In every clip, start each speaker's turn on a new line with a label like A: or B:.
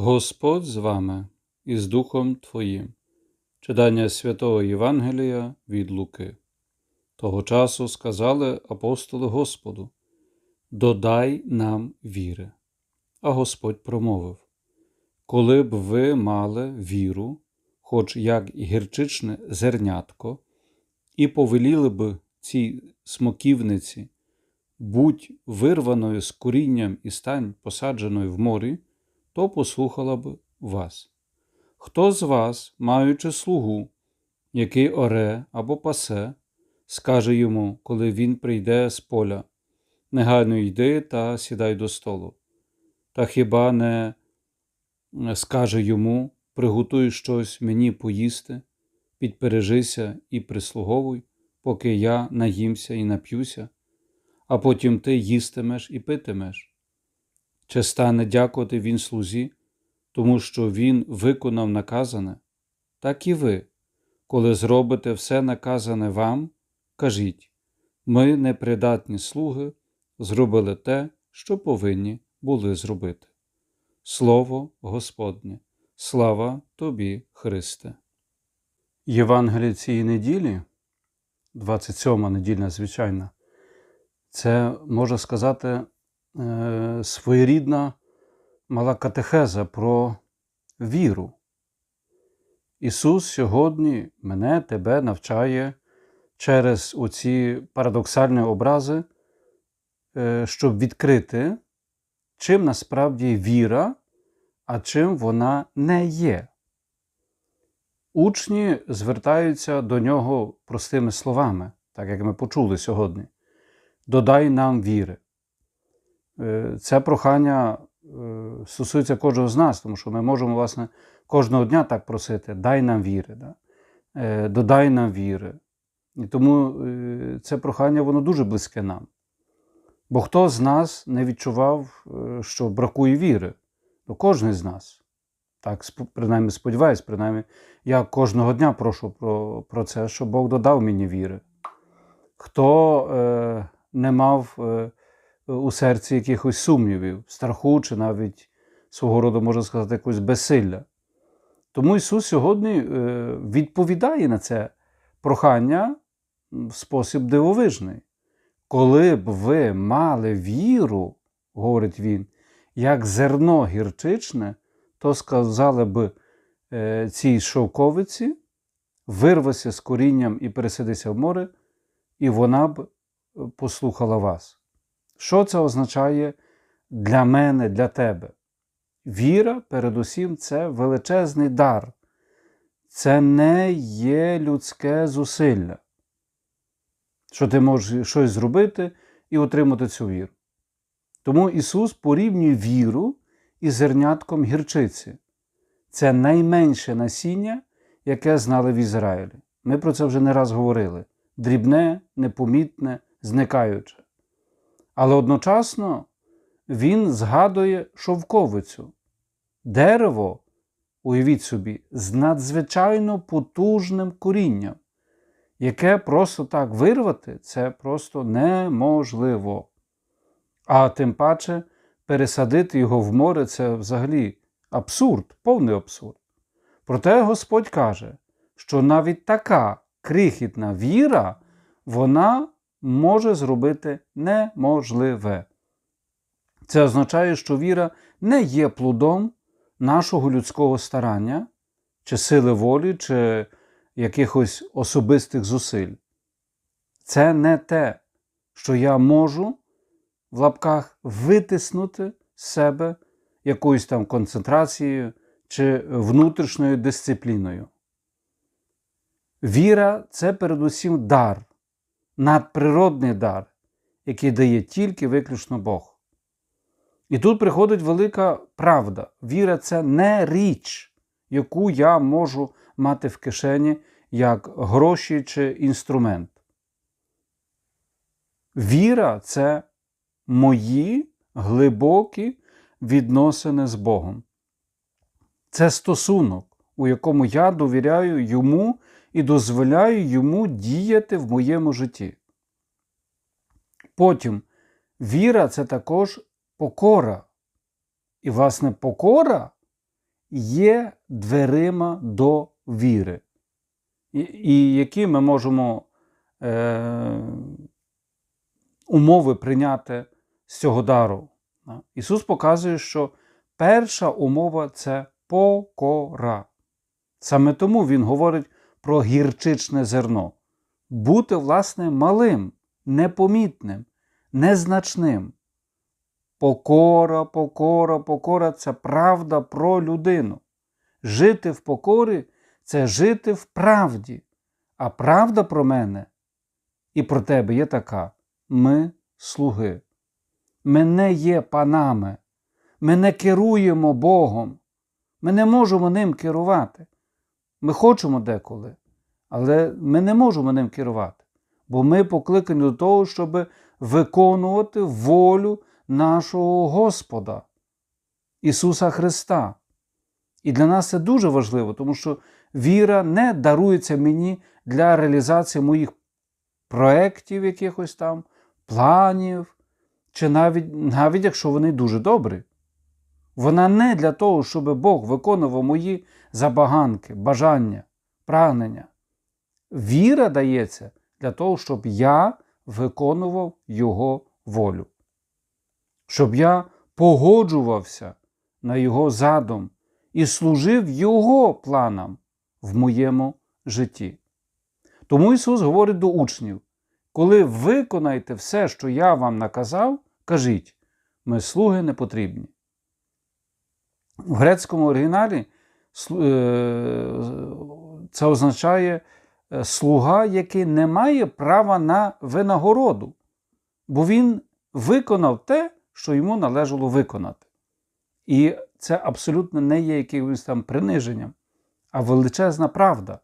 A: Господь з вами і з Духом Твоїм. Читання святого Євангелія від Луки. Того часу сказали апостоли Господу: Додай нам віри. А Господь промовив: Коли б ви мали віру, хоч як гірчичне зернятко, і повеліли б цій смоківниці, будь вирваною з корінням і стань посадженою в морі, то послухала б вас. Хто з вас, маючи слугу, який оре або пасе, скаже йому, коли він прийде з поля, негайно йди та сідай до столу. Та хіба не скаже йому, приготуй щось мені поїсти, підпережися і прислуговуй, поки я наїмся і нап'юся, а потім ти їстимеш і питимеш. Чи стане дякувати він слузі, тому що він виконав наказане? Так і ви, коли зробите все наказане вам, кажіть ми, непридатні слуги, зробили те, що повинні були зробити. Слово Господнє, слава тобі, Христе. Євангеліє цієї неділі, 27 недільна, звичайна, це можна сказати своєрідна мала катехеза про віру. Ісус сьогодні мене, тебе навчає через оці парадоксальні образи, е, щоб відкрити, чим насправді віра, а чим вона не є. Учні звертаються до нього простими словами, так як ми почули сьогодні. Додай нам віри. Е, це прохання е, стосується кожного з нас, тому що ми можемо, власне, кожного дня так просити: дай нам віри, да? Е, додай нам віри. І тому це прохання воно дуже близьке нам. Бо хто з нас не відчував, що бракує віри? Ну, кожен з нас. Так, принаймні сподіваюсь, принаймні, я кожного дня прошу про про це, щоб Бог додав мені віри. Хто е, не мав е, у серці якихось сумнівів, страху чи навіть свого роду, можна сказати, якогось безсилля. Тому Ісус сьогодні е, відповідає на це прохання в спосіб дивовижний. Коли б ви мали віру, говорить Він, як зерно гірчичне, то сказали б е, цій шовковиці, вирвися з корінням і пересидися в море, і вона б послухала вас. Що це означає для мене, для тебе? Віра, передусім, це величезний дар. Це не є людське зусилля, що ти можеш щось зробити і отримати цю віру. Тому Ісус порівнює віру із зернятком гірчиці. Це найменше насіння, яке знали в Ізраїлі. Ми про це вже не раз говорили: дрібне, непомітне, зникаюче. Але одночасно він згадує шовковицю, дерево, уявіть собі, з надзвичайно потужним корінням, яке просто так вирвати це просто неможливо. А тим паче пересадити його в море це взагалі абсурд, повний абсурд. Проте Господь каже, що навіть така крихітна віра, вона може зробити неможливе. Це означає, що віра не є плодом нашого людського старання, чи сили волі, чи якихось особистих зусиль. Це не те, що я можу в лапках витиснути з себе якоюсь там концентрацією чи внутрішньою дисципліною. Віра це передусім дар, надприродний дар, який дає тільки виключно Бог. І тут приходить велика правда. Віра це не річ, яку я можу мати в кишені як гроші чи інструмент. Віра це мої глибокі відносини з Богом. Це стосунок, у якому я довіряю йому і дозволяю йому діяти в моєму житті. Потім віра це також покора. І, власне, покора є дверима до віри, і, і які ми можемо е, умови прийняти з цього дару. Ісус показує, що перша умова це покора. Саме тому Він говорить про гірчичне зерно. Бути, власне, малим, непомітним, незначним. Покора, покора, покора це правда про людину. Жити в покорі це жити в правді. А правда про мене і про тебе є така: ми слуги. Ми не є панами, ми не керуємо Богом, ми не можемо ним керувати. Ми хочемо деколи, але ми не можемо ним керувати, бо ми покликані до того, щоб виконувати волю нашого Господа, Ісуса Христа. І для нас це дуже важливо, тому що віра не дарується мені для реалізації моїх проєктів, якихось там, планів, чи навіть, навіть якщо вони дуже добрі. Вона не для того, щоб Бог виконував мої забаганки, бажання, прагнення. Віра дається для того, щоб я виконував Його волю, щоб я погоджувався на Його задум і служив Його планам в моєму житті. Тому Ісус говорить до учнів: коли виконаєте все, що я вам наказав, кажіть, ми слуги не потрібні. В грецькому оригіналі це означає слуга, який не має права на винагороду, бо він виконав те, що йому належало виконати. І це абсолютно не є якимось там приниженням, а величезна правда.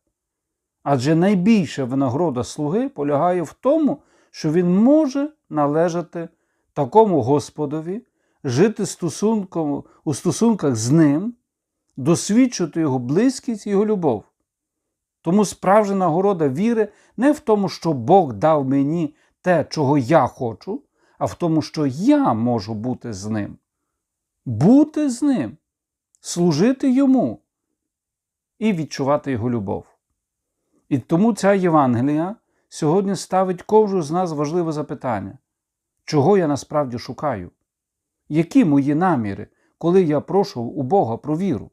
A: Адже найбільша винагорода слуги полягає в тому, що він може належати такому Господові, жити стосунком, у стосунках з ним, досвідчити його близькість і його любов. Тому справжня нагорода віри не в тому, що Бог дав мені те, чого я хочу, а в тому, що я можу бути з ним. Бути з ним, служити йому і відчувати його любов. І тому ця Євангелія сьогодні ставить кожну з нас важливе запитання, чого я насправді шукаю? Які мої наміри, коли я прошу у Бога про віру?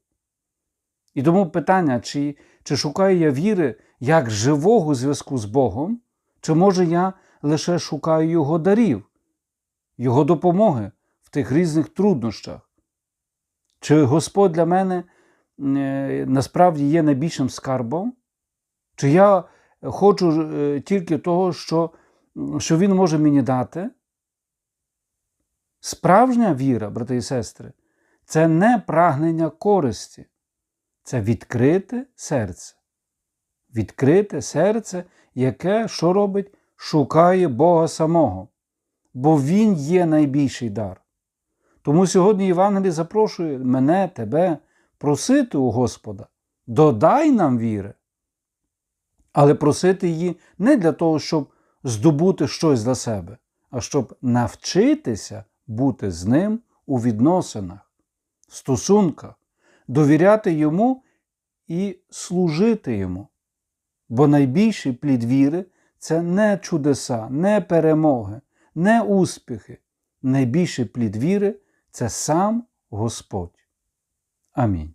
A: І тому питання, чи, чи шукаю я віри як живого зв'язку з Богом, чи може я лише шукаю Його дарів, Його допомоги в тих різних труднощах? Чи Господь для мене е, насправді є найбільшим скарбом? Чи я хочу е, тільки того, що, що Він може мені дати? Справжня віра, брати і сестри, це не прагнення користі, це відкрите серце. Відкрите серце, яке що робить? Шукає Бога самого, бо Він є найбільший дар. Тому сьогодні Євангелій запрошує мене, тебе просити у Господа, додай нам віри, але просити її не для того, щоб здобути щось для себе, а щоб навчитися бути з ним у відносинах, стосунках, довіряти йому і служити йому. Бо найбільший плід віри це не чудеса, не перемоги, не успіхи. Найбільший плід віри це сам Господь. Амінь.